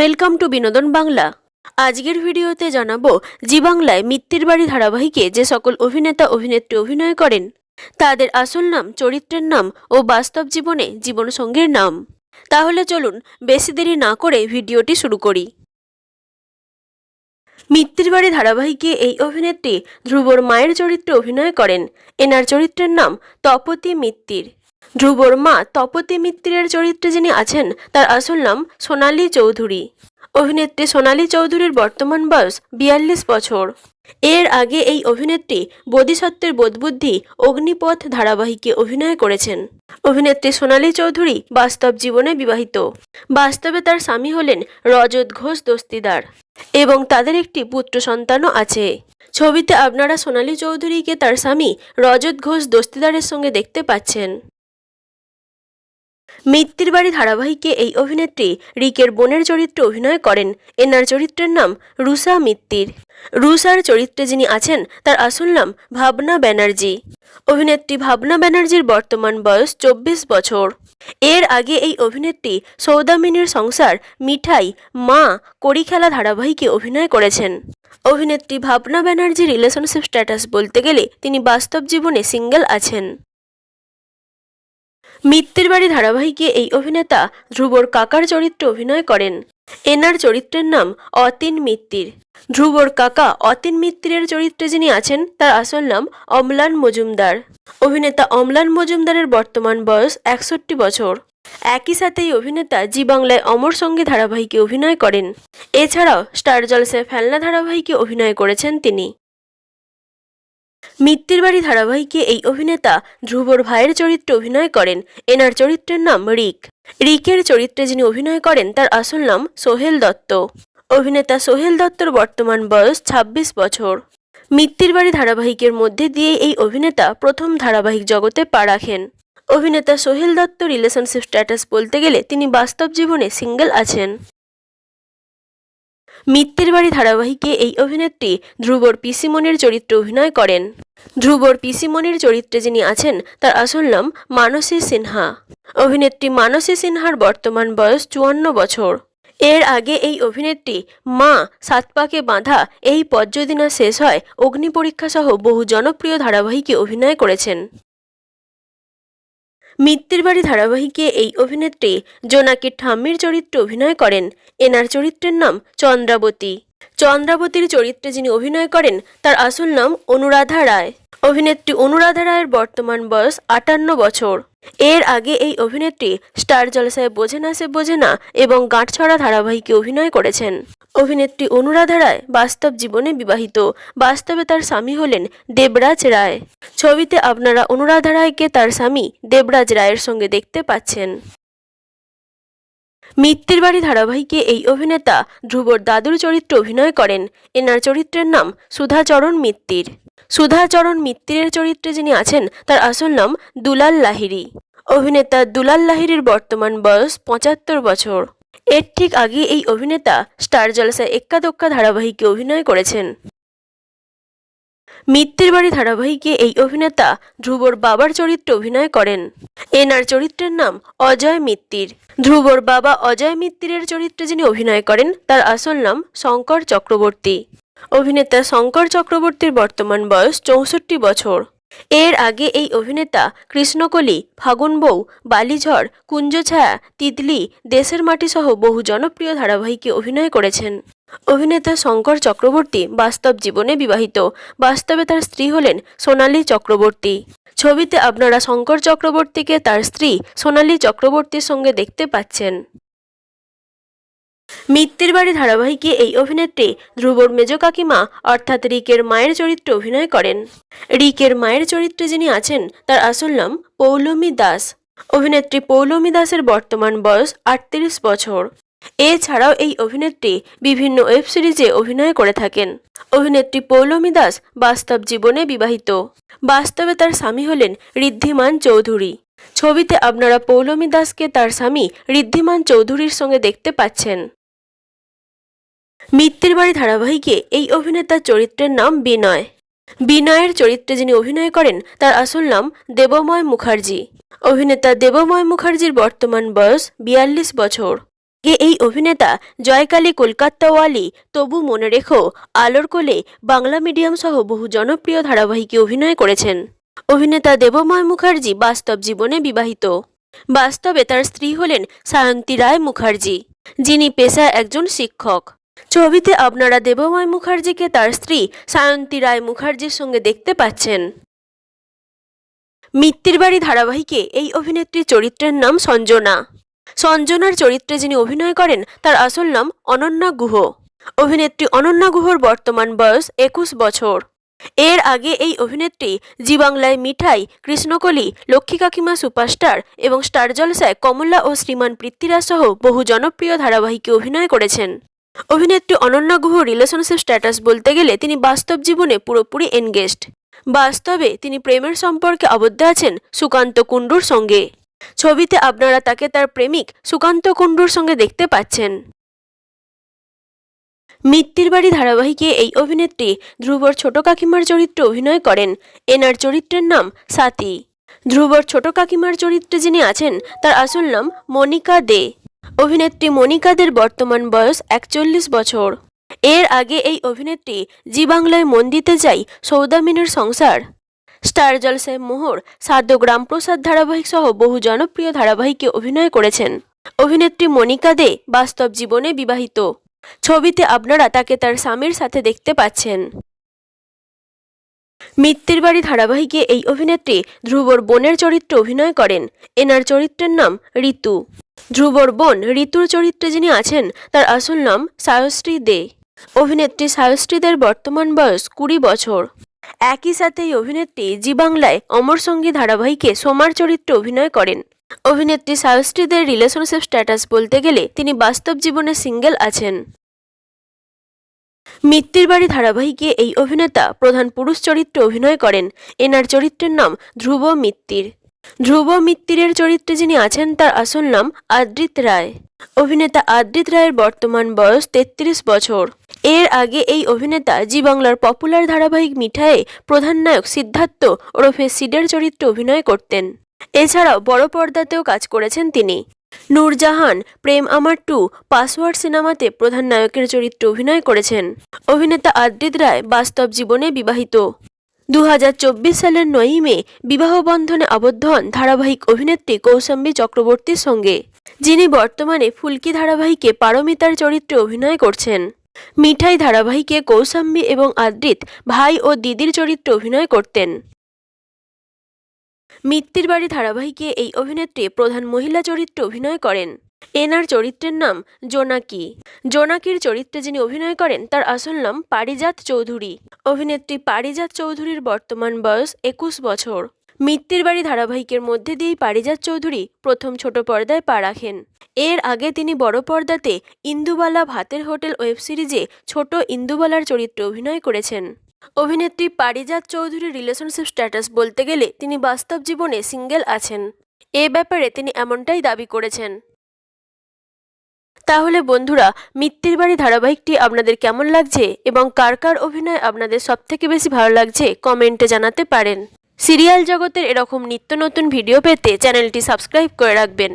Welcome to বিনোদন বাংলা। আজকের ভিডিওতে জানাব, জি বাংলায় মিত্তির বাড়ি ধারাবাহিকে যে সকল অভিনেতা, অভিনেত্রী অভিনয় করেন, তাদের আসল নাম, চরিত্রের নাম ও বাস্তব জীবনে জীবনসঙ্গীর নাম। তাহলে চলুন, বেশি দেরি না করে ভিডিওটি শুরু করি। মিত্তির বাড়ি ধারাবাহিকে এই অভিনেত্রী ধ্রুবর মায়ের চরিত্রে অভিনয় করেন। এনার চরিত্রের নাম তপতি মিত্তির। ধ্রুবর মা তপতি মিত্রের চরিত্রে যিনি আছেন, তার আসল নাম সোনালী চৌধুরী। অভিনেত্রী সোনালী চৌধুরীর বর্তমান বয়স বিয়াল্লিশ বছর। এর আগে এই অভিনেত্রী বোধিসত্ত্বের বোধবুদ্ধি অগ্নিপথ ধারাবাহিকে অভিনয় করেছেন। অভিনেত্রী সোনালী চৌধুরী বাস্তব জীবনে বিবাহিত। বাস্তবে তার স্বামী হলেন রজত ঘোষ দস্তিদার এবং তাদের একটি পুত্র সন্তানও আছে। ছবিতে আপনারা সোনালী চৌধুরীকে তার স্বামী রজত ঘোষ দস্তিদারের সঙ্গে দেখতে পাচ্ছেন। মিত্তির বাড়ি ধারাবাহিকে এই অভিনেত্রী রিকের বোনের চরিত্রে অভিনয় করেন। এনার চরিত্রের নাম রুসা মিত্তির। রুষার চরিত্রে যিনি আছেন, তার আসল নাম ভাবনা ব্যানার্জি। অভিনেত্রী ভাবনা ব্যানার্জির বর্তমান বয়স চব্বিশ বছর। এর আগে এই অভিনেত্রী সৌদামিনীর সংসার, মিঠাই, মা, কড়ি খেলা ধারাবাহিকে অভিনয় করেছেন। অভিনেত্রী ভাবনা ব্যানার্জি রিলেশনশিপ স্ট্যাটাস বলতে গেলে তিনি বাস্তব জীবনে সিঙ্গেল আছেন। মিত্তির বাড়ি ধারাবাহিকে এই অভিনেতা ধ্রুবর কাকার চরিত্রে অভিনয় করেন। এনার চরিত্রের নাম অতীন মিত্তির। ধ্রুবর কাকা অতীন মিত্তিরের চরিত্রে যিনি আছেন, তার আসল নাম অম্লান মজুমদার। অভিনেতা অমলান মজুমদারের বর্তমান বয়স একষট্টি বছর। একই সাথে এই অভিনেতা জি বাংলায় অমর সঙ্গে ধারাবাহিকে অভিনয় করেন। এছাড়াও স্টার জলসে ফেলনা ধারাবাহিকে অভিনয় করেছেন তিনি। মিত্তির বাড়ি ধারাবাহিকে এই অভিনেতা ধ্রুবর ভাইয়ের চরিত্রে অভিনয় করেন। এনার চরিত্রের নাম রিক। রিকের চরিত্রে যিনি অভিনয় করেন, তার আসল নাম সোহেল দত্ত। অভিনেতা সোহেল দত্তর বর্তমান বয়স ২৬ বছর। মিত্তির বাড়ি ধারাবাহিকের মধ্যে দিয়ে এই অভিনেতা প্রথম ধারাবাহিক জগতে পা রাখেন। অভিনেতা সোহেল দত্ত রিলেশনশিপ স্ট্যাটাস বলতে গেলে তিনি বাস্তব জীবনে সিঙ্গেল আছেন। মিত্তির বাড়ি ধারাবাহিকে এই অভিনেত্রী ধ্রুবর পিসিমণির চরিত্রে অভিনয় করেন। ধ্রুবর পিসিমণির চরিত্রে যিনি আছেন, তার আসল নাম মানসী সিনহা। অভিনেত্রী মানসী সিনহার বর্তমান বয়স চুয়ান্ন বছর। এর আগে এই অভিনেত্রী মা সাতপাকে বাঁধা এই পর্যদিনা শেষ হয় অগ্নি পরীক্ষা সহ বহু জনপ্রিয় ধারাবাহিকে অভিনয় করেছেন। মিত্তির বাড়ি ধারাবাহিকে এই অভিনেত্রী জোনাকি ঠাম্মির চরিত্রে অভিনয় করেন। এনার চরিত্রের নাম চন্দ্রাবতী। চন্দ্রাবতীর চরিত্রে যিনি অভিনয় করেন, তার আসল নাম অনুরাধা রায়। অভিনেত্রী অনুরাধা রায়ের বর্তমান বয়স আটান্ন বছর। এর আগে এই অভিনেত্রী স্টার জলসায় বোঝে না সে বোঝে না এবং গাঁটছড়া ধারাবাহিকে অভিনয় করেছেন। অভিনেত্রী অনুরাধা রায় বাস্তব জীবনে বিবাহিত। বাস্তবে তার স্বামী হলেন দেবরাজ রায়। ছবিতে আপনারা অনুরাধা রায়কে তার স্বামী দেবরাজ রায়ের সঙ্গে দেখতে পাচ্ছেন। মিত্তির বাড়ি ধারাবাহিকে এই অভিনেতা ধ্রুবর দাদুর চরিত্রে অভিনয় করেন। এনার চরিত্রের নাম সুধাচরণ মিত্তির। সুধাচরণ মিত্তিরের চরিত্রে যিনি আছেন, তার আসল নাম দুলাল লাহিড়ী। অভিনেতা দুলাল লাহিড়ীর বর্তমান বয়স পঁচাত্তর বছর। এর ঠিক আগে এই অভিনেতা স্টার জলসায় এক্কা দোক্কা ধারাবাহিকে অভিনয় করেছেন। মিত্তির বাড়ি ধারাবাহিকে এই অভিনেতা ধ্রুবর বাবার চরিত্রে অভিনয় করেন। এনার চরিত্রের নাম অজয় মিত্তির। ধ্রুবর বাবা অজয় মিত্তিরের চরিত্রে যিনি অভিনয় করেন, তার আসল নাম শঙ্কর চক্রবর্তী। অভিনেতা শঙ্কর চক্রবর্তীর বর্তমান বয়স চৌষট্টি বছর। এর আগে এই অভিনেতা কৃষ্ণকলি ফাগুন বউ বালিঝড়, কুঞ্জছায়া, তিতলি, দেশের মাটি সহ বহু জনপ্রিয় ধারাবাহিকে অভিনয় করেছেন। অভিনেতা শঙ্কর চক্রবর্তী বাস্তব জীবনে বিবাহিত। বাস্তবে তার স্ত্রী হলেন সোনালী চক্রবর্তী। ছবিতে আপনারা শঙ্কর চক্রবর্তীকে তার স্ত্রী সোনালী চক্রবর্তীর সঙ্গে দেখতে পাচ্ছেন। মিত্তির বাড়ি ধারাবাহিকে এই অভিনেত্রী ধ্রুবর মেজ কাকিমা, অর্থাৎ রিকের মায়ের চরিত্রে অভিনয় করেন। রিকের মায়ের চরিত্রে যিনি আছেন, তার আসল নাম পৌলমী দাস। অভিনেত্রী পৌলমী দাসের বর্তমান বয়স আটত্রিশ বছর। এছাড়াও এই অভিনেত্রী বিভিন্ন ওয়েব সিরিজে অভিনয় করে থাকেন। অভিনেত্রী পৌলমী দাস বাস্তব জীবনে বিবাহিত। বাস্তবে তার স্বামী হলেন ঋদ্ধিমান চৌধুরী। ছবিতে আপনারা পৌলমী দাসকে তার স্বামী ঋদ্ধিমান চৌধুরীর সঙ্গে দেখতে পাচ্ছেন। মিত্তির বাড়ি ধারাবাহিকে এই অভিনেতার চরিত্রের নাম বিনয়। বিনয়ের চরিত্রে যিনি অভিনয় করেন, তার আসল নাম দেবময় মুখার্জি। অভিনেতা দেবময় মুখার্জির বর্তমান বয়স বিয়াল্লিশ বছর। কে এই অভিনেতা? জয়কালী কলকাত্তাওয়ালি তবু মনে রেখো, আলোর কোলে বাংলা মিডিয়াম সহ বহু জনপ্রিয় ধারাবাহিকে অভিনয় করেছেন। অভিনেতা দেবময় মুখার্জি বাস্তব জীবনে বিবাহিত। বাস্তবে তার স্ত্রী হলেন সায়ন্তী রায় মুখার্জি, যিনি পেশায় একজন শিক্ষক। ছবিতে আপনারা দেবময় মুখার্জিকে তার স্ত্রী সায়ন্তী রায় মুখার্জির সঙ্গে দেখতে পাচ্ছেন। মিত্তির বাড়ি ধারাবাহিকে এই অভিনেত্রীর চরিত্রের নাম সঞ্জনা। সঞ্জনার চরিত্রে যিনি অভিনয় করেন, তার আসল নাম অনন্যা গুহ। অভিনেত্রী অনন্যা গুহর বর্তমান বয়স একুশ বছর। এর আগে এই অভিনেত্রী জি বাংলায় মিঠাই, কৃষ্ণকলি, লক্ষ্মী কাকিমা সুপারস্টার এবং স্টার জলসায় কমলা ও শ্রীমান পৃথ্বীরাজ সহ বহু জনপ্রিয় ধারাবাহিকে অভিনয় করেছেন। অভিনেত্রী অনন্যা গুহ রিলেশনশিপ স্ট্যাটাস বলতে গেলে তিনি বাস্তব জীবনে পুরোপুরি এনগেজড বাস্তবে তিনি প্রেমের সম্পর্কে আবদ্ধ আছেন সুকান্ত কুণ্ডুর সঙ্গে। ছবিতে আপনারা তাকে তার প্রেমিক সুকান্ত কুণ্ডুর সঙ্গে দেখতে পাচ্ছেন। মিত্তির বাড়ি ধারাবাহিকে এই অভিনেত্রী ধ্রুবর ছোট কাকিমার চরিত্রে অভিনয় করেন। এনার চরিত্রের নাম সাতি ধ্রুবর ছোট কাকিমার চরিত্রে যিনি আছেন, তার আসল নাম মনিকা দে। অভিনেত্রী মনিকা দের বর্তমান বয়স একচল্লিশ বছর। এর আগে এই অভিনেত্রী জি বাংলায় মন দিতে চাই সৌদামিনের সংসার। স্টার জলসায় মোহর সাদ্য গ্রামপ্রসাদ ধারাবাহিক সহ বহু জনপ্রিয় ধারাবাহিকে অভিনয় করেছেন। অভিনেত্রী মনিকা দে বাস্তব জীবনে বিবাহিত। ছবিতে আপনারা তাকে তার স্বামীর সাথে দেখতে পাচ্ছেন। মিত্তির বাড়ি ধারাবাহিকে এই অভিনেত্রী ধ্রুবর বোনের চরিত্রে অভিনয় করেন। এনার চরিত্রের নাম ঋতু। ধ্রুবর বোন ঋতুর চরিত্রে যিনি আছেন, তার আসল নাম সায়শ্রী দে। অভিনেত্রী সায়শ্রীদের বর্তমান বয়স কুড়ি বছর। একই সাথে এই অভিনেত্রী জি বাংলায় অমর সঙ্গী ধারাবাহিকে সোমার চরিত্রে অভিনয় করেন। অভিনেত্রী সায়শ্রীদের রিলেশনশিপ স্ট্যাটাস বলতে গেলে তিনি বাস্তব জীবনে সিঙ্গেল আছেন। মিত্তির বাড়ি ধারাবাহিকে এই অভিনেতা প্রধান পুরুষ চরিত্রে অভিনয় করেন। এনার চরিত্রের নাম ধ্রুব মিত্তির। ধ্রুব মিত্তিরের চরিত্রে যিনি আছেন, তার আসল নাম আদ্রিত রায়। অভিনেতা আদ্রিত রায়ের বর্তমান বয়স তেত্রিশ বছর। এর আগে এই অভিনেতা জি বাংলার পপুলার ধারাবাহিক মিঠায়ে প্রধান নায়ক সিদ্ধার্থ ওরফে সিডের চরিত্রে অভিনয় করতেন। এছাড়াও বড় পর্দাতেও কাজ করেছেন তিনি। নূরজাহান, প্রেম আমার টু, পাসওয়ার্ড সিনেমাতে প্রধান নায়কের চরিত্রে অভিনয় করেছেন। অভিনেতা আদ্রিত রায় বাস্তব জীবনে বিবাহিত। দু হাজার চব্বিশ সালের নয়ই মে বিবাহ বন্ধনে আবদ্ধ হন ধারাবাহিক অভিনেত্রী কৌশাম্বী চক্রবর্তীর সঙ্গে, যিনি বর্তমানে ফুলকি ধারাবাহিকে পারমিতার চরিত্রে অভিনয় করছেন। মিঠাই ধারাবাহিকে কৌশাম্বী এবং আদ্রিত ভাই ও দিদির চরিত্রে অভিনয় করতেন। মিত্তির বাড়ি ধারাবাহিকে এই অভিনেত্রী প্রধান মহিলা চরিত্রে অভিনয় করেন। এনার চরিত্রের নাম জোনাকি। জোনাকির চরিত্রে যিনি অভিনয় করেন, তার আসল নাম পারিজাত চৌধুরী। অভিনেত্রী পারিজাত চৌধুরীর বর্তমান বয়স একুশ বছর। মিত্তির বাড়ি ধারাবাহিকের মধ্যে দিয়েই পারিজাত চৌধুরী প্রথম ছোট পর্দায় পা রাখেন। এর আগে তিনি বড় পর্দাতে ইন্দুবালা ভাতের হোটেল ওয়েব সিরিজে ছোট ইন্দুবালার চরিত্রে অভিনয় করেছেন। অভিনেত্রী পারিজাত চৌধুরীর রিলেশনশিপ স্ট্যাটাস বলতে গেলে তিনি বাস্তব জীবনে সিঙ্গেল আছেন। এ ব্যাপারে তিনি এমনটাই দাবি করেছেন। তাহলে বন্ধুরা, মিত্তির বাড়ি ধারাবাহিকটি আপনাদের কেমন লাগছে এবং কার কার অভিনয় আপনাদের সবথেকে বেশি ভালো লাগছে কমেন্টে জানাতে পারেন। সিরিয়াল জগতের এরকম নিত্য নতুন ভিডিও পেতে চ্যানেলটি সাবস্ক্রাইব করে রাখবেন।